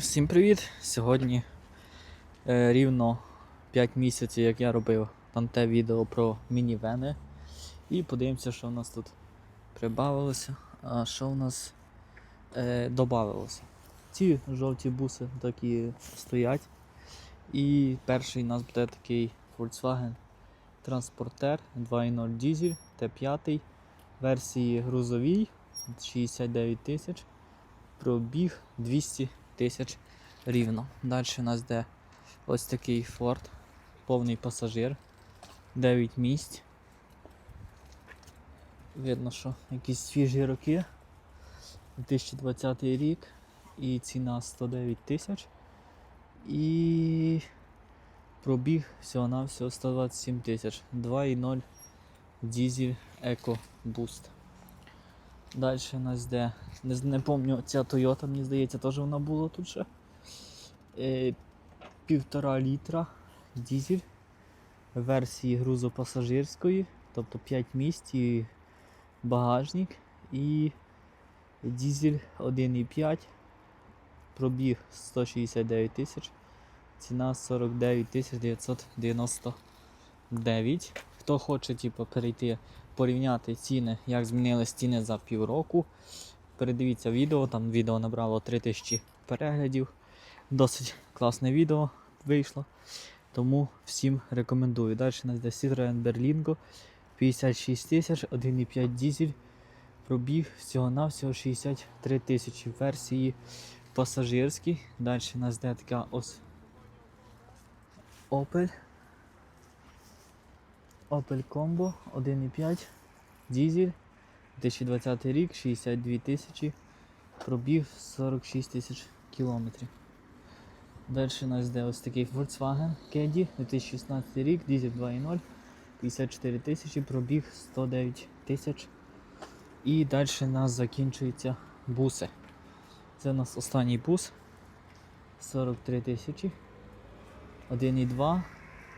Всім привіт! Сьогодні е, рівно 5 місяців, як я робив там те відео про мінівени. І подивимося, що в нас тут прибавилося, а що в нас е, додавалося. Ці жовті буси такі стоять. І перший у нас буде такий Volkswagen Transporter 2.0 дізель Т5 версії грузовій 69 тисяч. Пробіг 200 тисяч рівно. Далі у нас йде ось такий Ford, повний пасажир, 9 місць. Видно, що якісь свіжі роки. 2020 рік і ціна 109 тисяч. І пробіг всього-навсього 127 тисяч. 2.0 дізель Eco Boost. Далі у нас йде, не, не пам'ятаю, ця Toyota, мені здається, теж вона була тут ще. Е, півтора літра дізель версії грузопасажирської, тобто 5 місць і багажник. І дізель 1,5, пробіг 169 тисяч, ціна 49 тисяч 999. Хто хоче типу, перейти порівняти ціни, як змінились ціни за півроку. Передивіться відео, там відео набрало 3000 переглядів. Досить класне відео вийшло. Тому всім рекомендую. Далі у нас йде Citroen Berlingo 56 тисяч, 1,5 дізель. Пробіг всього-навсього 63 тисячі версії пасажирській. Далі у нас йде така ось Opel. Opel Combo 1,5 дізель 2020 рік, 62 тисячі, пробіг 46 тисяч кілометрів. Далі у нас йде ось такий Volkswagen Caddy 2016 рік, дізель 2.0, 54 тисячі, пробіг 109 тисяч. І далі у нас закінчуються буси. Це у нас останній бус 43 тисячі, 1,2,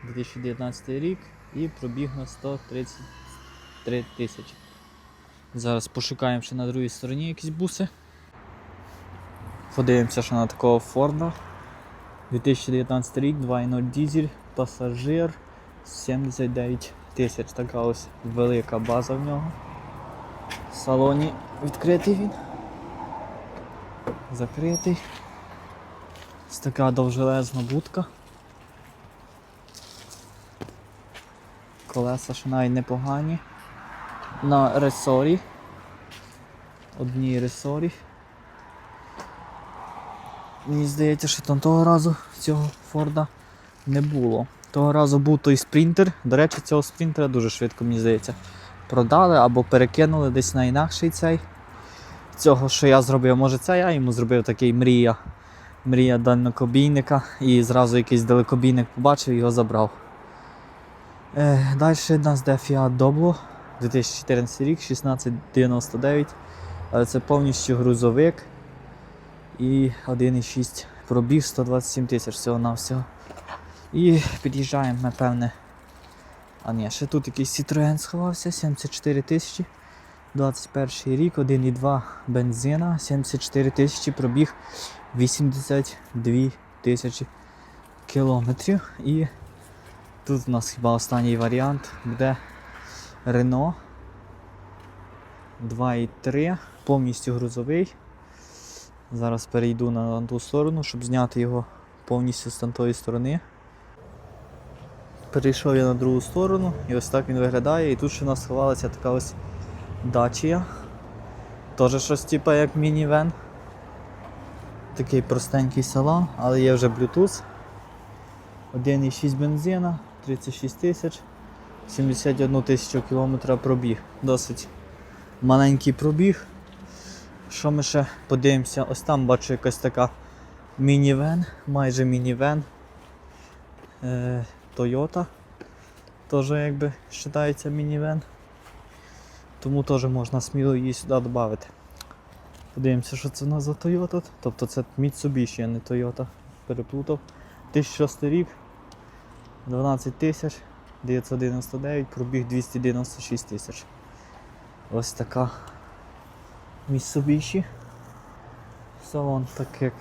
2019 рік і пробіг на 133 тисячі. Зараз пошукаємо ще на другій стороні якісь буси. Подивимося, що на такого Форда. 2019 рік, 2.0 дізель, пасажир 79 тисяч. Така ось велика база в нього. В салоні відкритий він. Закритий. Ось така довжелезна будка. Колеса ще навіть непогані. На ресорі. Одній ресорі. Мені здається, що там того разу цього Форда не було. Того разу був той спринтер. До речі, цього спринтера дуже швидко, мені здається, продали або перекинули десь на інакший цей. Цього, що я зробив, може це я йому зробив такий мрія. Мрія дальнокобійника і зразу якийсь далекобійник побачив і його забрав. Далі нас йде Fiat Doblo 2014 рік, 1699. Але це повністю грузовик. І 1,6 пробіг 127 тисяч всього навсього. І під'їжджаємо, напевне. А ні, ще тут якийсь Citroen сховався, 74 тисячі. 21 рік, 1,2 бензина, 74 тисячі, пробіг 82 тисячі кілометрів. І Тут у нас хіба останній варіант буде Renault 2.3, повністю грузовий. Зараз перейду на ту сторону, щоб зняти його повністю з тої сторони. Перейшов я на другу сторону і ось так він виглядає. І тут ще у нас сховалася така ось дачія. Теж щось типу як мінівен. Такий простенький салон, але є вже Bluetooth. 1,6 бензина, 36 тисяч, 71 тисячу кілометра пробіг. Досить маленький пробіг. Що ми ще подивимося? Ось там бачу якась така мінівен, майже мінівен. Е, Toyota. Теж якби вважається мінівен. Тому теж можна сміло її сюди додати. Подивимося, що це у нас за Toyota. Тобто це Mitsubishi, а не Toyota. Переплутав. 2006 рік, 12 тисяч 999, пробіг 296 тисяч. Ось така Mitsubishi. Салон так як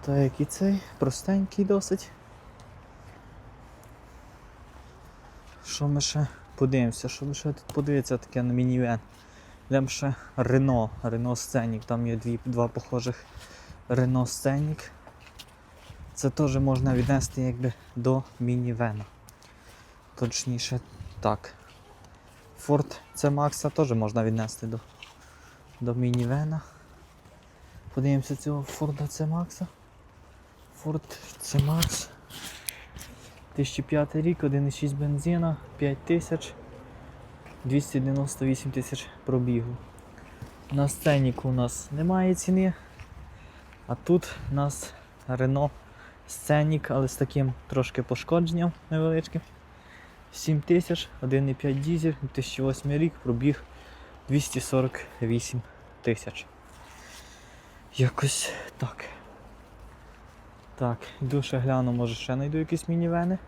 Та який цей, простенький досить. Що ми ще подивимося? Що ми ще тут подивитися таке на мінівен? Йдемо ще Рено, Рено Сценік. Там є дві, два похожих Рено Сценік. Це теж можна віднести якби до мінівена. Точніше так. Ford C Max теж можна віднести до, до мінівена. Подивимося цього Ford C Max. Ford C Max. 2005 рік, 1,6 бензина, 5000, 298 тисяч пробігу. На сценіку у нас немає ціни. А тут у нас Renault Сценік, але з таким трошки пошкодженням невеличким. 7 тисяч, 1,5 дізель, 2008 рік, пробіг 248 тисяч. Якось так. Так, йду ще гляну, може ще знайду якісь мінівени.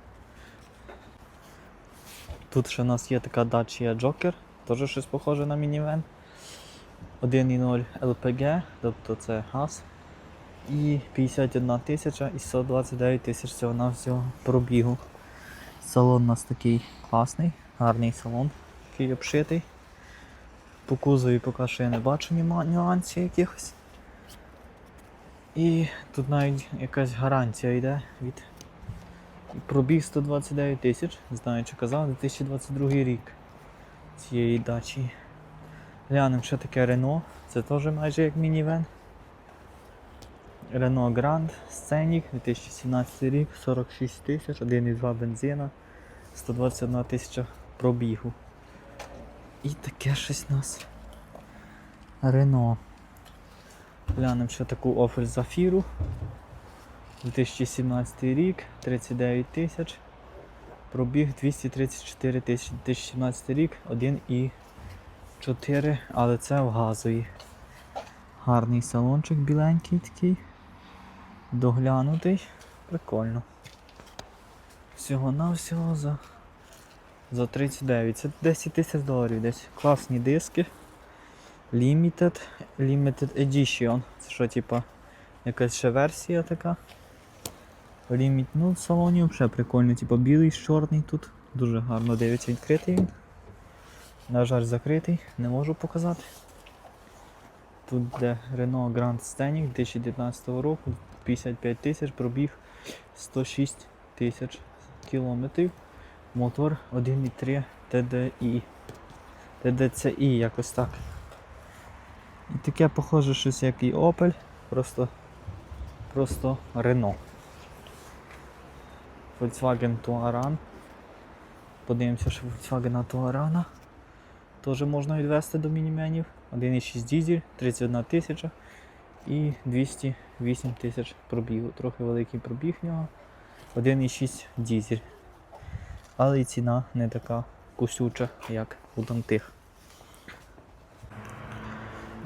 Тут ще у нас є така Dacia Joker, теж щось похоже на мінівен. 1.0 LPG, тобто це газ. І 51 тисяча і 129 тисяч всього на всього пробігу. Салон у нас такий класний, гарний салон, такий обшитий. По кузові поки що я не бачу нюансів якихось. І тут навіть якась гарантія йде від пробіг 129 тисяч, знаю чи казав, 2022 рік цієї дачі. Глянемо, що таке Рено, це теж майже як мінівен. Renault Grand Scenic 2017 рік, 46 тисяч, 1,2 бензина, 121 тисяча пробігу. І таке щось у нас. Renault. Глянемо ще таку Opel Zafira. 2017 рік, 39 тисяч. Пробіг 234 тисячі. 2017 рік, 1,4, але це в газовій. Гарний салончик біленький такий. Доглянутий. Прикольно. Всього навсього за, за 39. Це 10 тисяч доларів десь. Класні диски. Limited, Limited Edition. Це що, типа, якась ще версія така. Limit, ну в салоні взагалі прикольно, типа білий, чорний тут. Дуже гарно дивиться відкритий він. На жаль, закритий, не можу показати. Тут де Renault Grand Scenic 2019 року, 55 тисяч, пробіг 106 тисяч кілометрів. Мотор 1.3 TDI. TDCi якось так. І таке похоже щось як і Opel, просто, просто Renault. Volkswagen Touran. Подивимося, що Volkswagen Touran. Теж можна відвести до мініменів. 1,6 дізель, 31 тисяча і 208 тисяч пробігу. Трохи великий пробіг в нього. 1,6 дізель. Але і ціна не така кусюча, як у тих.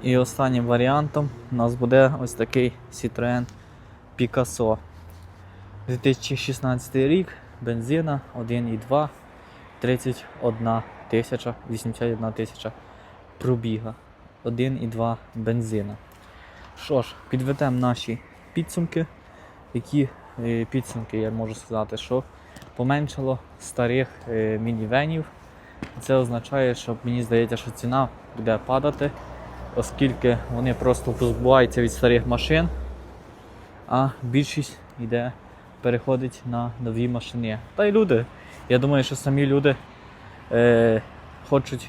І останнім варіантом у нас буде ось такий Citroën Picasso. 2016 рік, бензина 1,2, 31 тисяча, 81 тисяча пробіга. 1,2 бензина. Що ж, підведемо наші підсумки. Які е, підсумки я можу сказати, що поменшало старих е, мінівенів. Це означає, що мені здається, що ціна буде падати, оскільки вони просто позбуваються від старих машин, а більшість йде, переходить на нові машини. Та й люди. Я думаю, що самі люди е, хочуть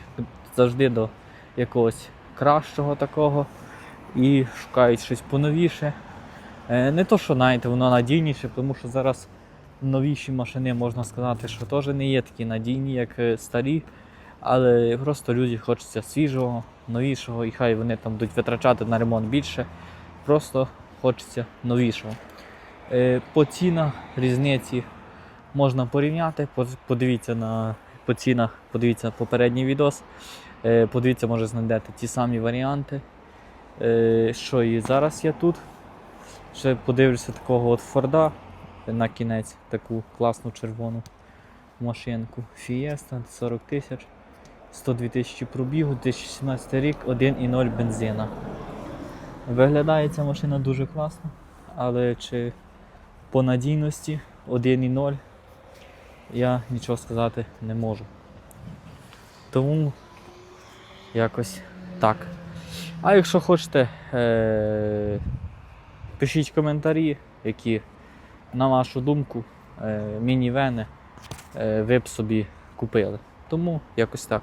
завжди до якогось кращого такого і шукають щось поновіше. Е, не то, що знаєте, воно надійніше, тому що зараз новіші машини можна сказати, що теж не є такі надійні, як е, старі. Але просто люди хочеться свіжого, новішого, і хай вони там будуть витрачати на ремонт більше. Просто хочеться новішого. Е, По цінах різниці можна порівняти. Подивіться на по цінах, подивіться попередній відос. Е, Подивіться, може знайдете ті самі варіанти. Е, Що і зараз я тут. Ще подивлюся такого от Форда на кінець, таку класну червону машинку. Fiesta 40 тисяч, 102 тисячі пробігу, 2017 рік, 1,0 бензина. Виглядає ця машина дуже класно, але чи по надійності 1.0 я нічого сказати не можу. Тому якось так. А якщо хочете, е- пишіть коментарі, які, на вашу думку, е- мінівени е- ви б собі купили. Тому якось так.